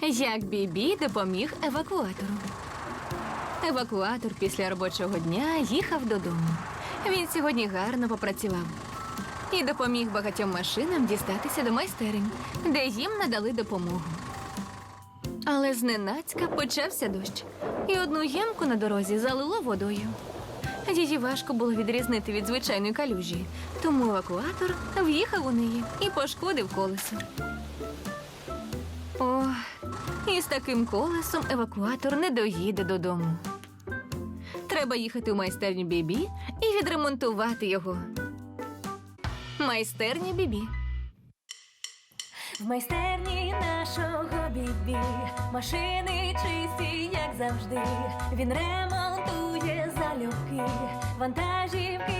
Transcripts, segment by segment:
Як Бібі допоміг евакуатору. Евакуатор після робочого дня їхав додому. Він сьогодні гарно попрацював і допоміг багатьом машинам дістатися до майстерень, де їм надали допомогу. Але зненацька почався дощ, і одну ямку на дорозі залило водою. Її важко було відрізнити від звичайної калюжі, тому евакуатор в'їхав у неї і пошкодив колесо. О, і з таким колесом евакуатор не доїде додому. Треба їхати у майстерню Бібі і відремонтувати його. Майстерня Бібі. В майстерні нашого бібі машини чисті, як завжди. Він ремонтує залюбки, вантажівки,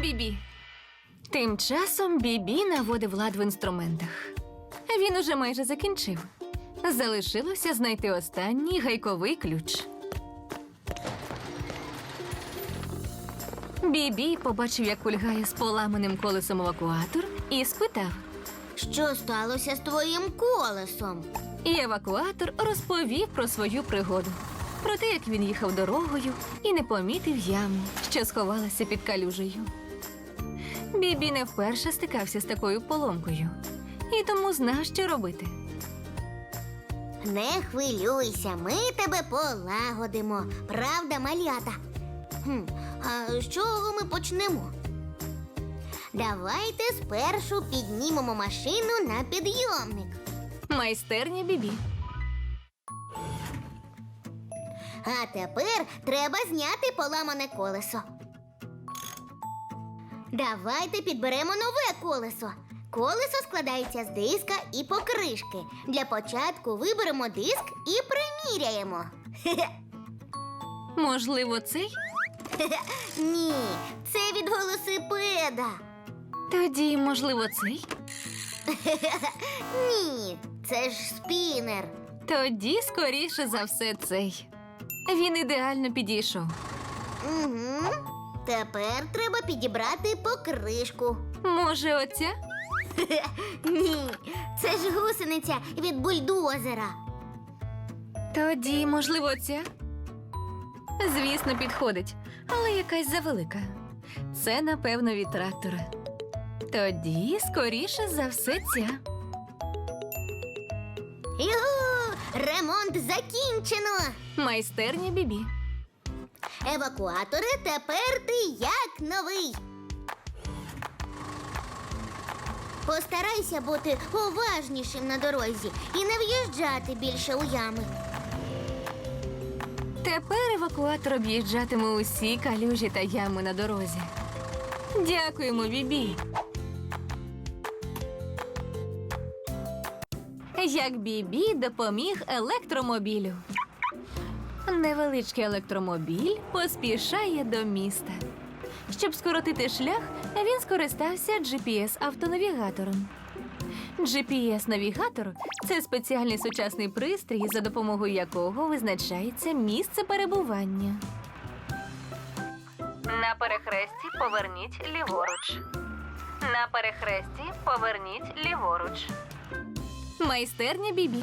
Бібі. Тим часом Бібі наводив лад в інструментах. Він уже майже закінчив. Залишилося знайти останній гайковий ключ. Бібі побачив, як кульгає з поламаним колесом евакуатор, і спитав. Що сталося з твоїм колесом? І евакуатор розповів про свою пригоду, про те, як він їхав дорогою і не помітив яму, що сховалася під калюжею. Бібі не вперше стикався з такою поломкою, і тому знав, що робити. Не хвилюйся, ми тебе полагодимо. Правда, малята? Хм, а з чого ми почнемо? Давайте спершу піднімемо машину на підйомник. Майстерня Бібі. А тепер треба зняти поламане колесо. Давайте підберемо нове колесо. Колесо складається з диска і покришки. Для початку виберемо диск і приміряємо. Можливо, цей? Ні, це від велосипеда. Тоді, можливо, цей? Ні, це ж спінер. Тоді, скоріше за все, цей. Він ідеально підійшов. Угу. Тепер треба підібрати покришку. Може, оця? Ні, це ж гусениця від бульдозера. Тоді, можливо, ця? Звісно, підходить, але якась завелика. Це, напевно, від трактора. Тоді, скоріше за все, ця. Югу! Ремонт закінчено. Майстерня Бібі. Евакуатори тепер ти як новий. Постарайся бути уважнішим на дорозі і не в'їжджати більше у ями. Тепер евакуатор об'їжджатиме усі калюжі та ями на дорозі. Дякуємо, Бібі. Як Бібі допоміг електромобілю. Невеличкий електромобіль поспішає до міста. Щоб скоротити шлях, він скористався GPS-автонавігатором. GPS-навігатор це спеціальний сучасний пристрій, за допомогою якого визначається місце перебування. На перехресті поверніть ліворуч. На перехресті поверніть ліворуч. Майстерня Бібі.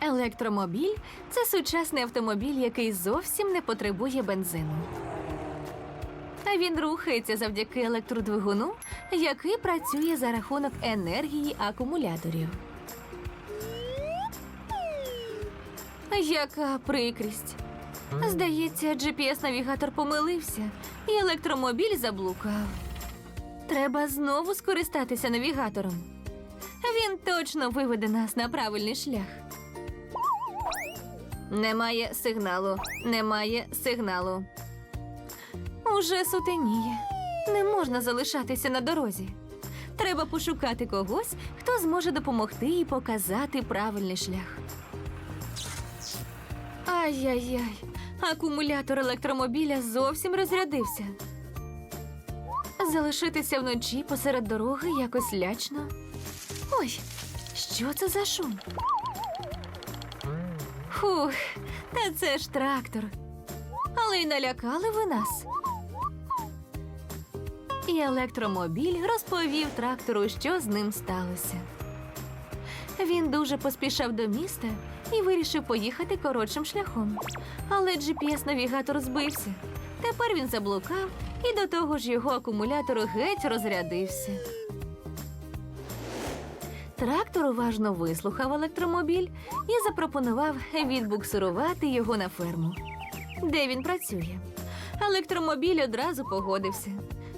Електромобіль це сучасний автомобіль, який зовсім не потребує бензину. А він рухається завдяки електродвигуну, який працює за рахунок енергії акумуляторів. Яка прикрість. Здається, GPS-навігатор помилився, і електромобіль заблукав. Треба знову скористатися навігатором. Він точно виведе нас на правильний шлях. Немає сигналу, немає сигналу. Уже сутеніє. Не можна залишатися на дорозі. Треба пошукати когось, хто зможе допомогти і показати правильний шлях. Ай-яй-яй, акумулятор електромобіля зовсім розрядився. Залишитися вночі посеред дороги якось лячно. Ой, що це за шум? Фух, та це ж трактор. Але й налякали ви нас. І електромобіль розповів трактору, що з ним сталося. Він дуже поспішав до міста і вирішив поїхати коротшим шляхом. Але GPS-навігатор збився. Тепер він заблукав, і до того ж його акумулятор геть розрядився. Трактор уважно вислухав електромобіль і запропонував відбуксирувати його на ферму, де він працює. Електромобіль одразу погодився.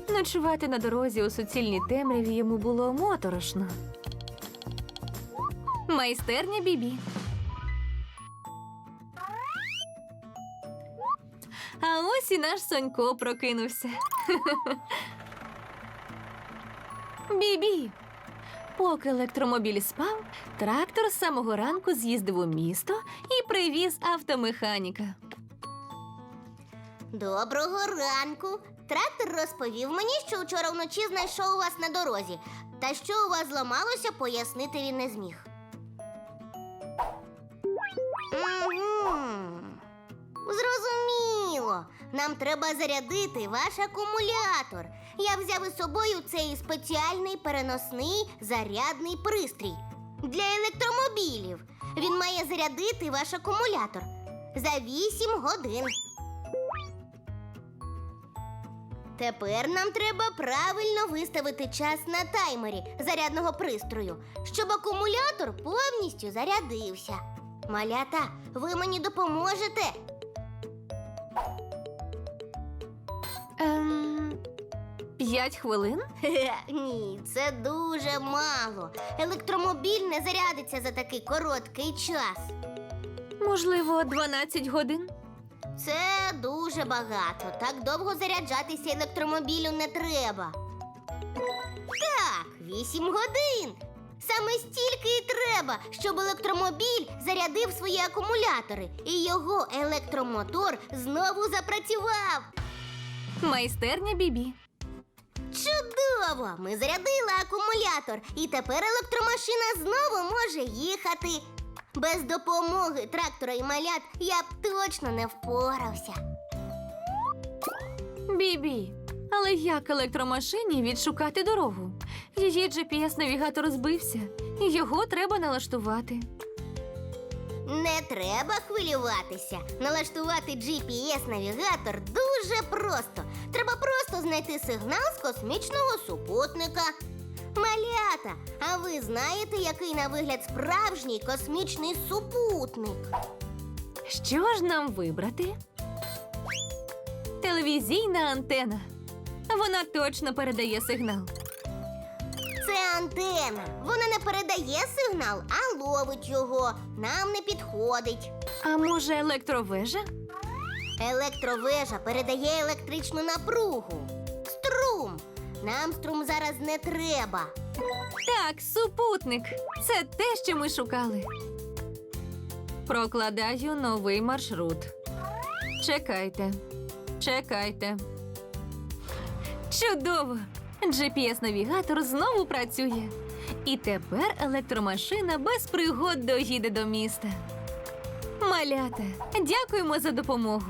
Ночувати на дорозі у суцільній темряві йому було моторошно. Майстерня Бібі. А ось і наш Сонько прокинувся. Бібі. Поки електромобіль спав, трактор з самого ранку з'їздив у місто і привіз автомеханіка. Доброго ранку. Трактор розповів мені, що вчора вночі знайшов вас на дорозі. Та що у вас зламалося, пояснити він не зміг. Мгм. Нам треба зарядити ваш акумулятор. Я взяв із собою цей спеціальний переносний зарядний пристрій для електромобілів. Він має зарядити ваш акумулятор за 8 годин. Тепер нам треба правильно виставити час на таймері зарядного пристрою, щоб акумулятор повністю зарядився. Малята, ви мені допоможете? П'ять хвилин? Хе-хе, Ні, це дуже мало. Електромобіль не зарядиться за такий короткий час. Можливо, 12 годин? Це дуже багато. Так довго заряджатися електромобілю не треба. Так, 8 годин. Саме стільки і треба, щоб електромобіль зарядив свої акумулятори, і його електромотор знову запрацював. Майстерня Бібі. Чудово! Ми зарядили акумулятор, і тепер електромашина знову може їхати. Без допомоги трактора і малят я б точно не впорався. Бібі. Але як електромашині відшукати дорогу? Її GPS-навігатор збився, і його треба налаштувати. Не треба хвилюватися. Налаштувати GPS-навігатор дуже просто. Треба просто знайти сигнал з космічного супутника. Малята, а ви знаєте, який на вигляд справжній космічний супутник? Що ж нам вибрати? Телевізійна антена. Вона точно передає сигнал. Це антена. Вона не передає сигнал, а ловить його. Нам не підходить. А може, електровежа? Електровежа передає електричну напругу. Струм. Нам струм зараз не треба. Так, супутник. Це те, що ми шукали. Прокладаю новий маршрут. Чекайте. Чекайте. Чудово! GPS-навігатор знову працює. І тепер електромашина без пригод доїде до міста. Малята, дякуємо за допомогу.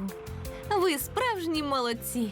Ви справжні молодці.